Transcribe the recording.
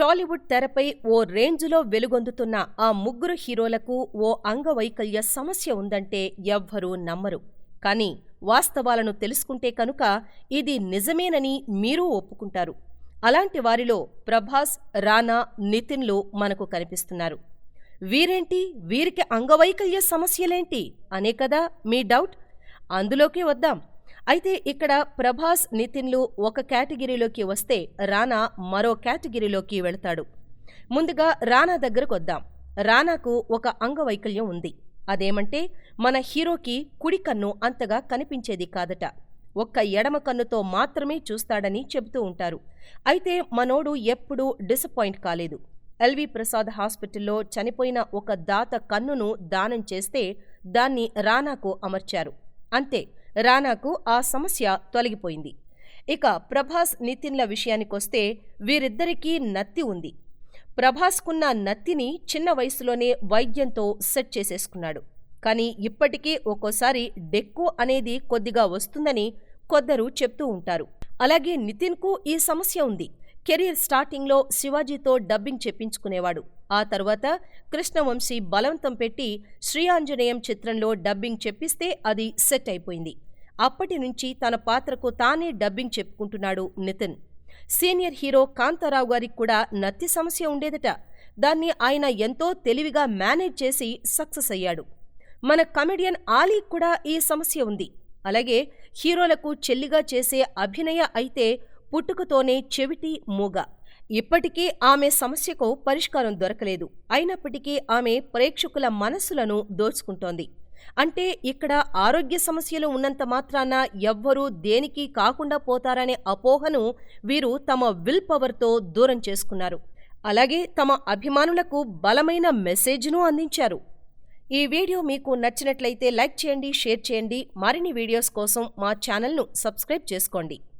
టాలీవుడ్ తెరపై ఓ రేంజ్లో వెలుగొందుతున్న ఆ ముగ్గురు హీరోలకు ఓ అంగవైకల్య సమస్య ఉందంటే ఎవ్వరూ నమ్మరు. కానీ వాస్తవాలను తెలుసుకుంటే కనుక ఇది నిజమేనని మీరూ ఒప్పుకుంటారు. అలాంటి వారిలో ప్రభాస్, రానా, నితిన్లు మనకు కనిపిస్తున్నారు. వీరేంటి వీరికి అంగవైకల్య సమస్యలేంటి అనే కదా మీ డౌట్? అందులోకి వద్దాం. అయితే ఇక్కడ ప్రభాస్, నితిన్లు ఒక కేటగిరీలోకి వస్తే రానా మరో కేటగిరీలోకి వెళతాడు. ముందుగా రానా దగ్గరకొద్దాం. రానాకు ఒక అంగవైకల్యం ఉంది. అదేమంటే మన హీరోకి కుడి కన్ను అంతగా కనిపించేది కాదట. ఒక్క ఎడమ కన్నుతో మాత్రమే చూస్తాడని చెబుతూ ఉంటారు. అయితే మనోడు ఎప్పుడూ డిసప్పాయింట్ కాలేదు. ఎల్వి ప్రసాద్ హాస్పిటల్లో చనిపోయిన ఒక దాత కన్నును దానం చేస్తే దాన్ని రానాకు అమర్చారు. అంతే రానాకు ఆ సమస్య తొలగిపోయింది. ఇక ప్రభాస్, నితిన్ల విషయానికొస్తే వీరిద్దరికీ నత్తి ఉంది. ప్రభాస్కున్న నత్తిని చిన్న వయసులోనే వైద్యంతో సెట్ చేసేసుకున్నాడు. కానీ ఇప్పటికీ ఒక్కోసారి డెక్కు అనేది కొద్దిగా వస్తుందని కొందరు చెప్తూ ఉంటారు. అలాగే నితిన్కు ఈ సమస్య ఉంది. కెరీర్ స్టార్టింగ్లో శివాజీతో డబ్బింగ్ చెప్పించుకునేవాడు. ఆ తర్వాత కృష్ణవంశీ బలవంతం పెట్టి శ్రీయాంజనేయం చిత్రంలో డబ్బింగ్ చెప్పిస్తే అది సెట్ అయిపోయింది. అప్పటి నుంచి తన పాత్రకు తానే డబ్బింగ్ చెప్పుకుంటున్నాడు నితిన్. సీనియర్ హీరో కాంతారావు గారికి కూడా నత్తి సమస్య ఉండేదట. దాన్ని ఆయన ఎంతో తెలివిగా మేనేజ్ చేసి సక్సెస్ అయ్యాడు. మన కమెడియన్ ఆలీ కూడా ఈ సమస్య ఉంది. అలాగే హీరోలకు చెల్లిగా చేసే అభినయ అయితే పుట్టుకతోనే చెవిటి, మూగ. ఇప్పటికీ ఆమె సమస్యకు పరిష్కారం దొరకలేదు. అయినప్పటికీ ఆమె ప్రేక్షకుల మనసులను దోచుకుంటోంది. అంటే ఇక్కడ ఆరోగ్య సమస్యలు ఉన్నంత మాత్రాన ఎవ్వరూ దేనికి కాకుండా పోతారనే అపోహను వీరు తమ విల్ పవర్తో దూరం చేసుకున్నారు. అలాగే తమ అభిమానులకు బలమైన మెసేజ్ను అందించారు. ఈ వీడియో మీకు నచ్చినట్లయితే లైక్ చేయండి, షేర్ చేయండి. మరిన్ని వీడియోస్ కోసం మా ఛానల్ను సబ్స్క్రైబ్ చేసుకోండి.